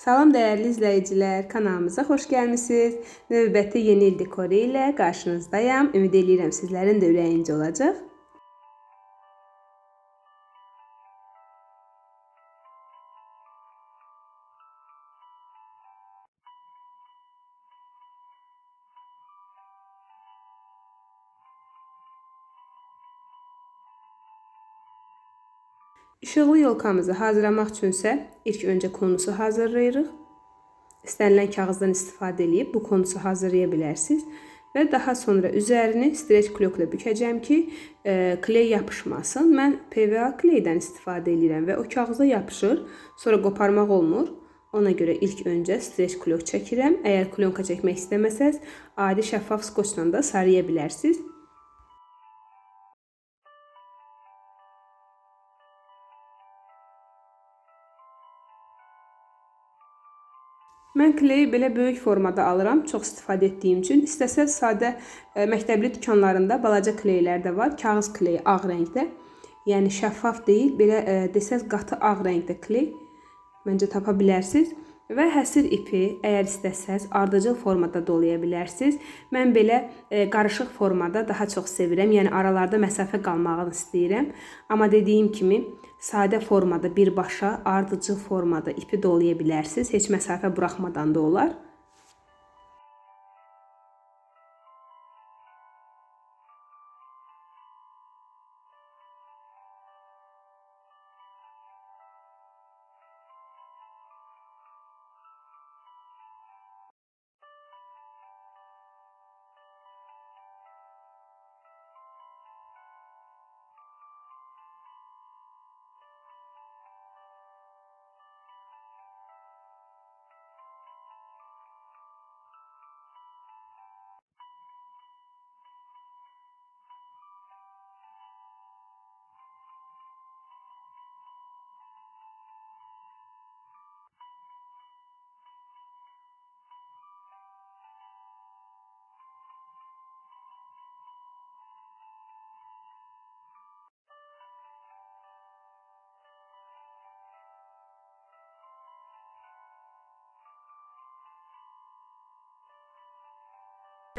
Salam dəyərli izləyicilər, kanalımıza xoş gəlmisiniz. Növbəti yeni il dekoru ilə qarşınızdayam. Ümid edirəm sizlərin də ürəyincə olacaq. İşıqlı yolkamızı hazırlamaq üçünsə ilk öncə konusu hazırlayırıq. İstənilən kağızdan istifadə edib bu konusu hazırlaya bilərsiniz və daha sonra üzərini streç klokla bükəcəm ki, e, kley yapışmasın. Mən PVA kleydən istifadə edirəm və o kağıza yapışır, sonra qoparmaq olmur. Ona görə ilk öncə streç klok çəkirəm. Əgər klonka çəkmək istəməsəz, adi şəffaf skoçla da sarıya bilərsiniz. Kleyi belə böyük formada alıram, çox istifadə etdiyim üçün. İstəsəz sadə e, məktəbli dükanlarında balaca kleylər də var. Kağız kleyi ağ rəngdə. Yəni şəffaf deyil, belə e, desəz qatı ağ rəngdə kley. Məncə tapa bilərsiniz və həsir ipi əgər istəsəz ardıcıl formada dolaya bilərsiniz. Mən belə e, qarışıq formada daha çox sevirəm. Yəni aralarda məsafə qalmağını istəyirəm. Amma dediyim kimi sadə formada birbaşa ardıcıl formada ipi dolaya bilərsiniz. Heç məsafə buraxmadan da olar.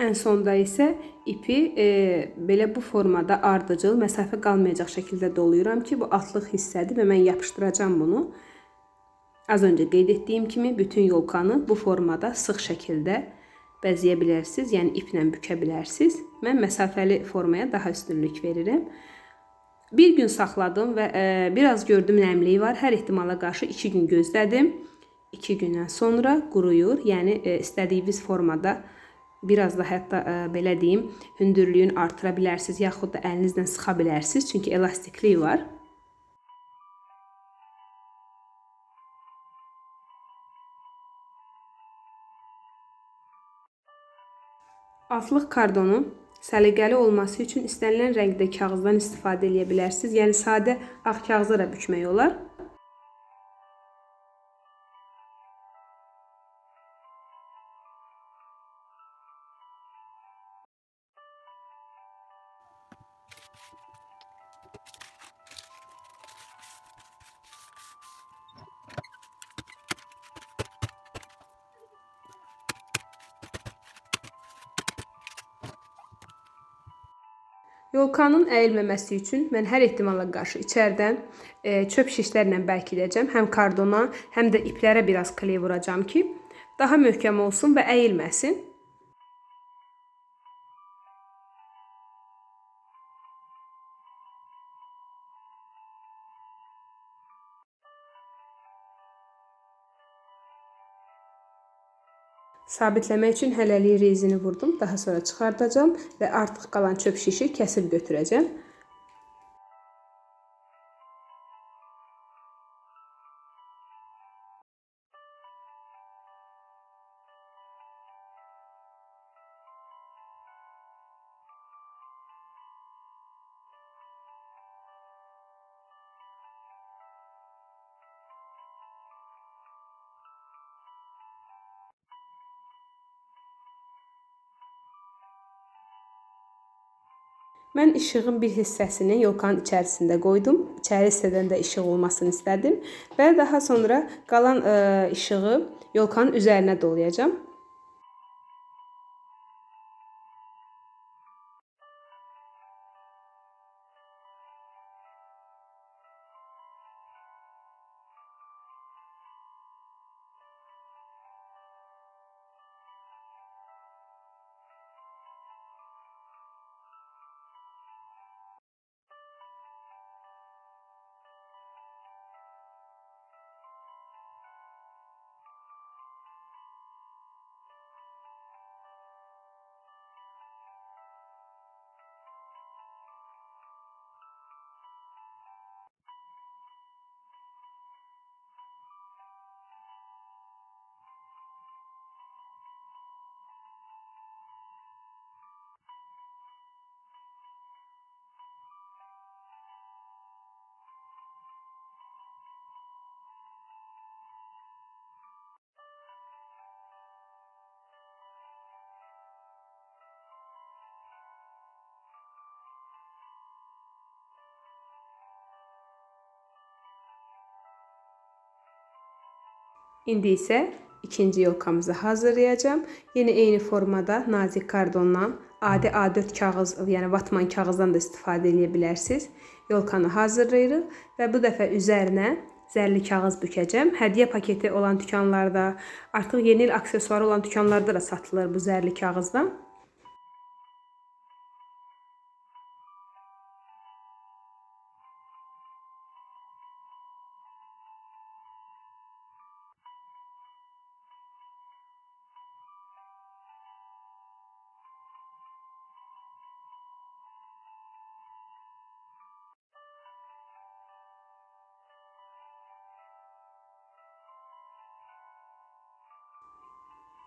Ən sonda isə ipi e, belə bu formada ardıcıl, məsafə qalmayacaq şəkildə doluyuram ki, bu atlıq hissədir və mən yapışdıracağam bunu. Az öncə qeyd etdiyim kimi bütün yolkanı bu formada sıx şəkildə bəzəyə bilərsiniz, yəni iplə bükə bilərsiniz. Mən məsafəli formaya daha üstünlük verirəm. Bir gün saxladım və e, biraz gördüm nəmliyi var. Hər ehtimala qarşı 2 gün gözlədim. 2 gündən sonra quruyur. Yəni e, istədiyiniz formada biraz da hətta ə, e, belə deyim, hündürlüyünü artıra bilərsiniz, yaxud da əlinizlə sıxa bilərsiniz, çünki elastikliyi var. Altlıq kardonu səliqəli olması üçün istənilən rəngdə kağızdan istifadə edə bilərsiniz. Yəni sadə ağ kağıza da bükmək olar. Yolkanın əyilməməsi üçün mən hər ehtimala qarşı içəridən e, çöp şişlərlə bərkidəcəm. Həm kardona, həm də iplərə biraz kley vuracağam ki, daha möhkəm olsun və əyilməsin. Sabitləmək üçün hələlik rezini vurdum. Daha sonra çıxardacağım və artıq qalan çöp şişi kəsib götürəcəm. Mən işığın bir hissəsini yolkanın içərisində qoydum. İçəri hissədən də işıq olmasını istədim və daha sonra qalan ə, işığı yolkanın üzərinə dolayacağam. İndi isə ikinci yolkamızı hazırlayacağım. Yine eyni formada nazik kardondan, adi A4 kağız, yəni vatman kağızdan da istifadə edə bilərsiniz. Yolkanı hazırlayırıq və bu dəfə üzərinə zərli kağız bükəcəm. Hədiyyə paketi olan dükanlarda, artıq yeni il aksesuarı olan dükanlarda da satılır bu zərli kağızdan.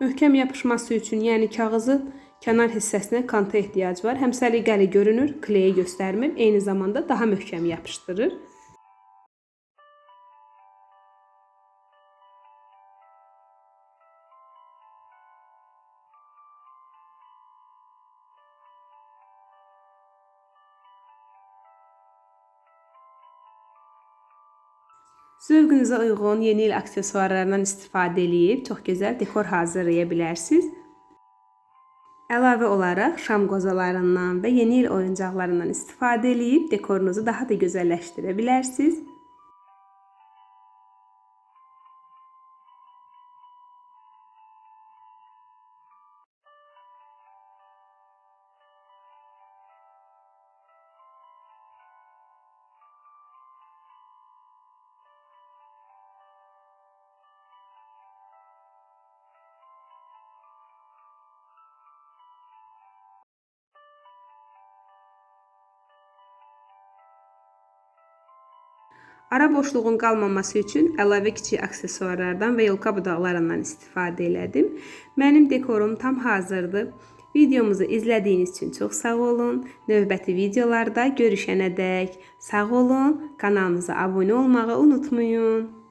Möhkəm yapışması üçün, yəni kağızın kənar hissəsinə kanta ehtiyac var. Həm səliqəli görünür, kleyi göstərmir, eyni zamanda daha möhkəm yapışdırır. Zövqünüzə uyğun yeni il aksesuarlarından istifadə edib çox gözəl dekor hazırlaya bilərsiniz. Əlavə olaraq şam qozalarından və yeni il oyuncaqlarından istifadə edib dekorunuzu daha da gözəlləşdirə bilərsiniz. Ara boşluğun qalmaması üçün əlavə kiçik aksesuarlardan və yolka budaqlarından istifadə elədim. Mənim dekorum tam hazırdır. Videomuzu izlədiyiniz üçün çox sağ olun. Növbəti videolarda görüşənədək sağ olun. Kanalımıza abunə olmağı unutmayın.